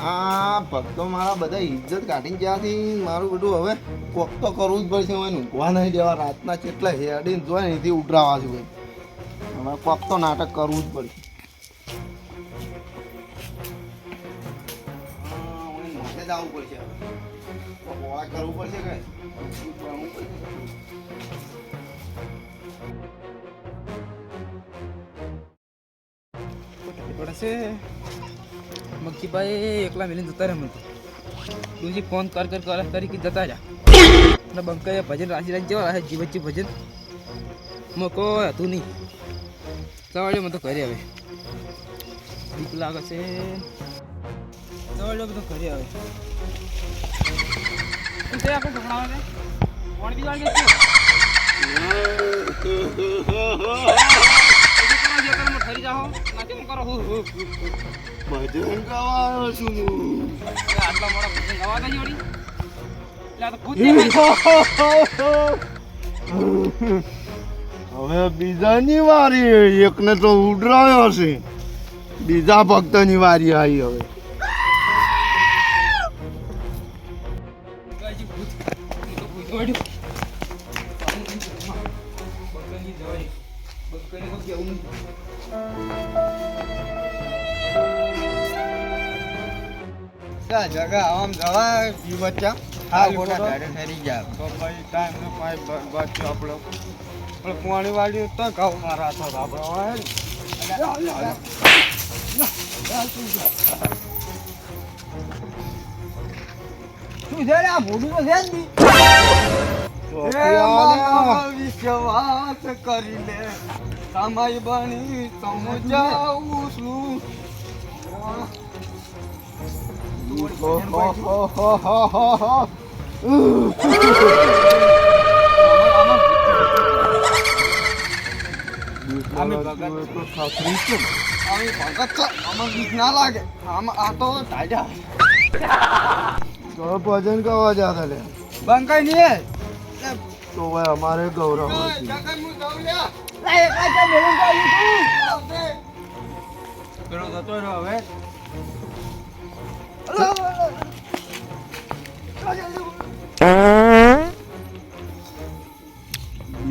આ ભક્તો મારા બધા ઇજ્જત કાઢી જ્યાંથી મારું બધું હવે કોક તો કરવું જ પડશે હવે ઊંઘવા નહીં દેવા રાતના કેટલા હેડીને જોઈ એથી ઉડરાવા છું હવે કોક તો નાટક કરવું જ પડશે. હા, પડશે હવે. પડશે. મક્કીભાઈ એકલા મિલીને જતા રહ્યા મને તુજી ફોન કર કર કર તરીકે જતા રહ્યા. અને બંકાએ ભજન, રાજી રાજી જેવા હે જીવચ્ચી ભજન. મકો હતું નહીં. સવારે મને તો ઘરે આવે બીક લાગે છે. સવારે તો ઘરે આવે આપણે ઢોકળા કોણ બી હવે બીજાની વારી એકને તો ઉડરાયો છે બીજા ભક્તની વારી આવી હવે. હું તો જગા આમ જવા જી બચ્ચા. હા ખોટા ધારે ઠરી જા. તો ભાઈ ટાઈમ નો પાઈ બચ્યો આપણો પણ પાણી વાળી તો કાવ મારા તો આપણો હોય. શું છે આ તો છે ને વિશ્વાસ કરી લે. સમય બની સમજાવું છું. ભગત. છે. આમાં બીક ના લાગે. આમાં આ તો ટાઢા. તો ભજન ગાવા જાતા લે બંકાઈ નહીં તો ભાઈ અમારે ગૌરવ હતી પેલો જતો રહ્યો હવે.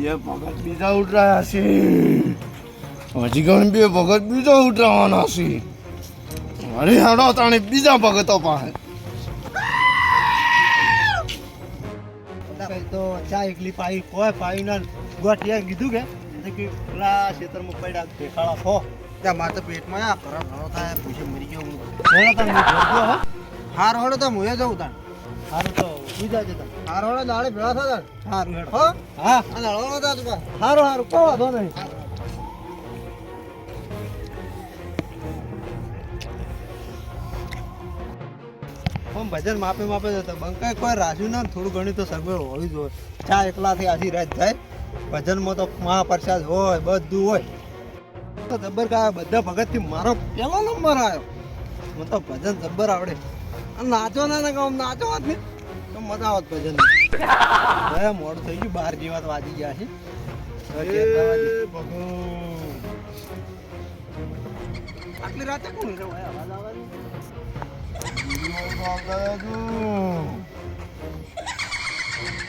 બે ભગત બીજા ઉતરાયા છે. હજી ગણ બે ભગત બીજા ઉતરાવાના છે. અરે હાડો, તાણે બીજા ભગતો પાસે. તો ચા એકલી પાઈ, કોઈ પાઈ ના. ગોઠિયા કીધું કે પેલા ખેતરમાં પડ્યા ભેખાળા ખો ત્યાં મારે પેટમાં આ ખરાબ ઘણો થાય પૂછે મરી ગયો હું. હેડો તમે જોડજો હો? હાર હોડો તો હું જવું તાણ. સારું તો બીજા જતા. હાર હોડો દાડે ભેળા થતા. સારું હેડો. હો? હા. આ દાડો નતા તું સારું સારું કોઈ વાંધો નહીં. ભજન માપે માપે જતા. બંકાય કોઈ રાજુ ના થોડું ઘણી તો સગવડ હોવી જોઈએ ચા એકલાથી આછી રાત જાય ભજનમાં તો મહાપ્રસાદ હોય બધું હોય. તો જબ્બર ગાયો બધા ભગતથી મારો પહેલો નંબર આવ્યો મને તો ભજન જબ્બર આવડે. અને નાચો ના ના કહું નાચો જ નહીં. તો મજા આવત ભજન. હવે મોડું થઈ ગયું બાર જેવા તો વાજી ગયા છે. આટલી રાતે કોણ છે અવાજ આવે છે?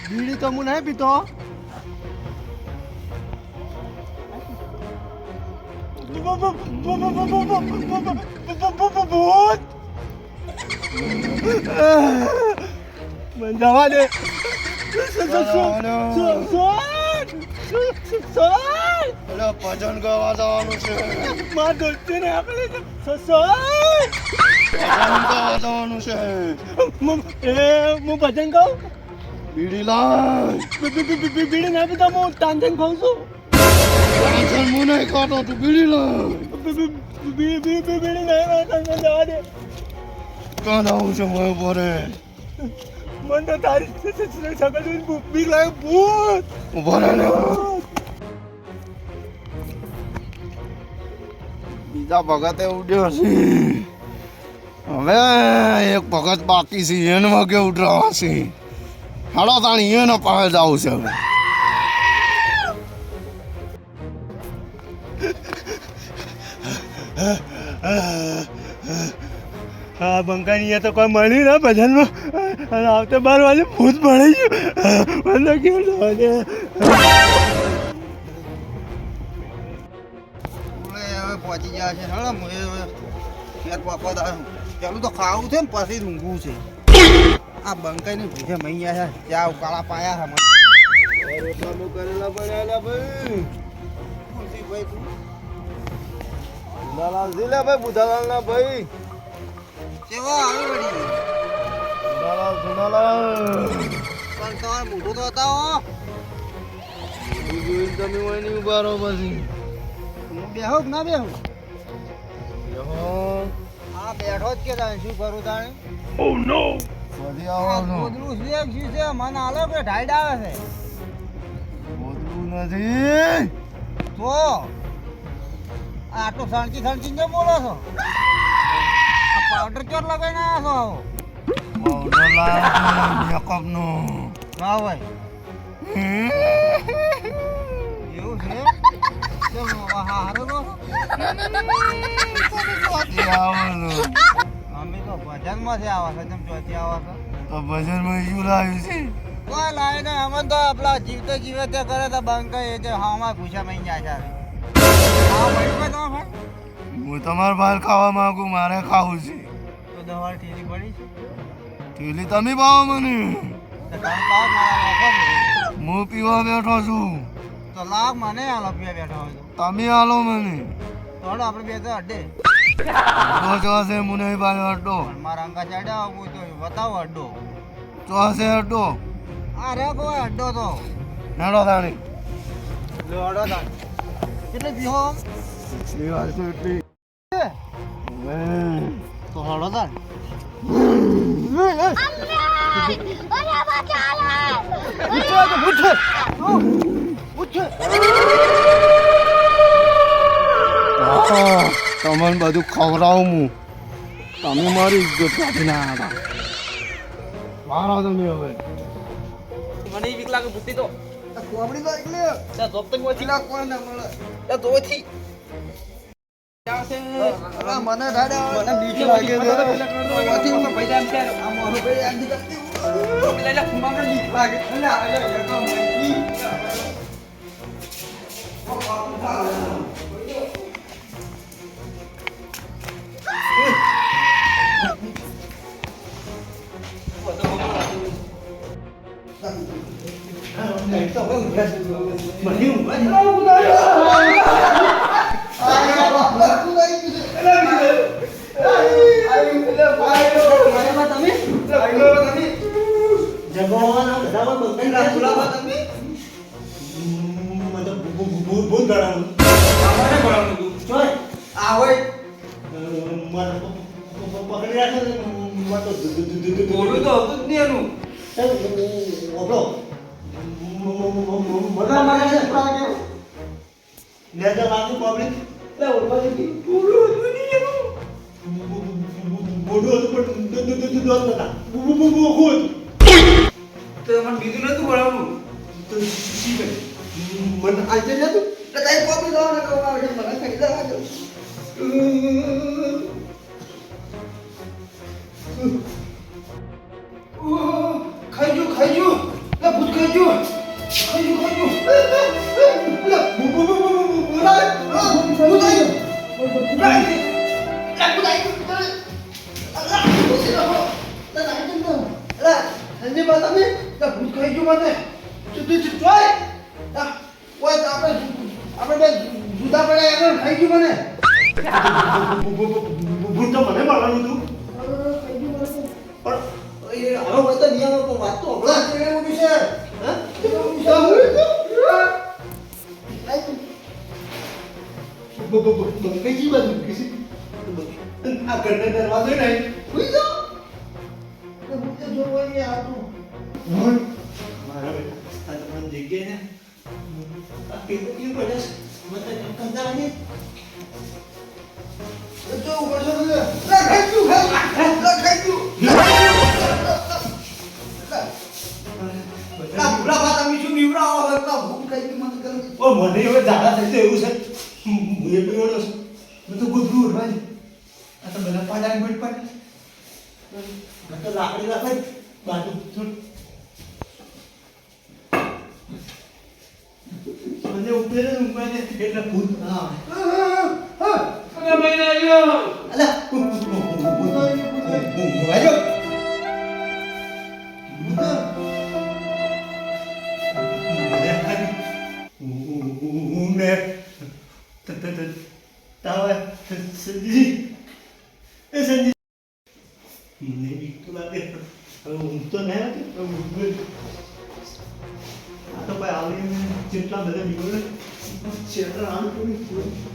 બીડી તો હું નહીં પીતો. ભૂત મને જવા દે ભજન ગાવા જવાનું છે. માર દોસ્તીને આપણે જવાનું છે. એ હું ભજન ગાઉં? બીડી લાય. બીડી ના પીતા હું તાંજન ખાઉં છું. હું નહીં ખાતો તું બીડી લાય બી- બી- બી- બી- બી- બીડી નહીં ખાતા, મને જવા દે કાં આવું છે મોય પોરે મને તો તારી સગા જોઈને ભૂત બીક લાગે ભૂત ઊભા રહે ને બીજા ભગતે ઉડ્યો છે હવે એક ભગત બાકી છે એને વાગે ઉડરાવા છે હાડો તાણી એનો પાસે જવું છે હવે હા બંકાની તો કોઈ મળ્યું ના ભજનમાં. અને આવતે બાર વાગે ભૂત મળી ગયું મને કેવું હવે પહોંચી ગયા છે. ઘેર પાપા દારું પેલું તો ખાવું છે ને પછી ઊંઘવું છે. આ બંકાઈને મઈ ગયા છે. ચા ઉકાળા પાયા છે. મને કરેલા પડ્યા ભાઈ. ભાઈ તું બુધાલાલ જીલે ભાઈ બુધાલાલ ના ભાઈ. કેવો આવી પડી બુધાલાલ બુધાલાલ પણ તમારે મોઢું તો બતાવો. જોઈને તમે હોય નહીં ઊભા રહો પછી. હું બેહો કે ના બેહો? બેહો. હા બેઠો જ કે તાણે શું કરું તાણે? બધી આ આવો. છો ગોદડું છે કે શું છે? મને હાલો કે ઢાઈડ આવે છે? બોલવું નથી. તો? આટલું સણકી સણકી કેમ બોલો છો? આ પાવડર ચોર લગાવીને ના છો પાવડર મેકઅપ નો ના ભાઈ. એવું છે? કેમ હારો અમે તો ભજનમાં છે આવા છે. તેમ ચોથી આવા છો? તો ભજનમાં શું લાવ્યું છે? કોઈ લાય ને અમે તો આપણા જીવતે જીવે તે કરે તો બંધ એ જે હામાં ઘૂસા મહી જાય છે હું તમારા બહાર ખાવા માંગુ મારે ખાવું છે. તો દવા ઠીરી પડી છે? ઠેલી તમે પાવો મને. પાવ છો. હું પીવા બેઠો છું. તો લાવ મને આ લપિયા બેઠા તો. તમે આલો મને. તો આપણે બે તો અડ્ડો ચોસે મુને પાડ્યો અડ્ડો. મારા અંકા ચડ્યા હું તો બતાવો અડ્ડો. ચોસે અડ્ડો. અરે કોઈ અડ્ડો તો? હેડો તાણી. લો અડો કેટલી પીહો? એ વાત તો એટલી. તો હળો તા તમને બધું ખવડાવું હું. તમે મારી ઇજ્જત કાઢી ના હતા મારા તમે હવે. મને બીક લાગે ભૂતી તો. કોબડી તો એકલી. તો ના કોઈ ના મળે. ત્યાં જોથી મને દાડા મને બીક લાગે છે. પૈસા એમ છે આ મારો ભાઈ આંધી કરતી. પેલા એટલે Itu kan udah dulu. Mending gua aja. Aku tanya. Jagoan, dapat benteng, dapat pula, tapi mantap bubur-bubur barang. Apa barang itu? Coy, awet. Mantap pekerjaan itu mantap. Bulu tuh, tuh dia nu. Ngobrol. લાગે અલા અલા યકો મઈ બોલું તો હતું. જ નહીં એનું તો મને બીજું નતું ભણાવવું? મને આજે ને તું કઈ કોપી દો ને કહું આવે મને કઈ દવા દો સંજય તમે? ભૂત ખાઈ ગયું મને. તું જોય ઓય આપણે આપણે જુદા પડ્યા આગળ ખાઈ ગયું મને. ભૂત તો મને મળવાનું હતું. પણ એ હારો હોય નિયમ તો વાત તો હમણાં જ એવું છે. હા? એવું કઈ જી બાજુ કઈ આ ઘરને દરવાજો નહીં. મને કંટાળ આવે તો એવું છે. હું મેં તો ગુદરું ઉઠવાની આ તો બધા પાડા. મિનિટ તો લાકડી રાખે બાજુ. ભાઈ ને એટલે ભૂત હા અરે મહિના આવ્યો અલા ભૂત આવ્યો c'era anche un influencer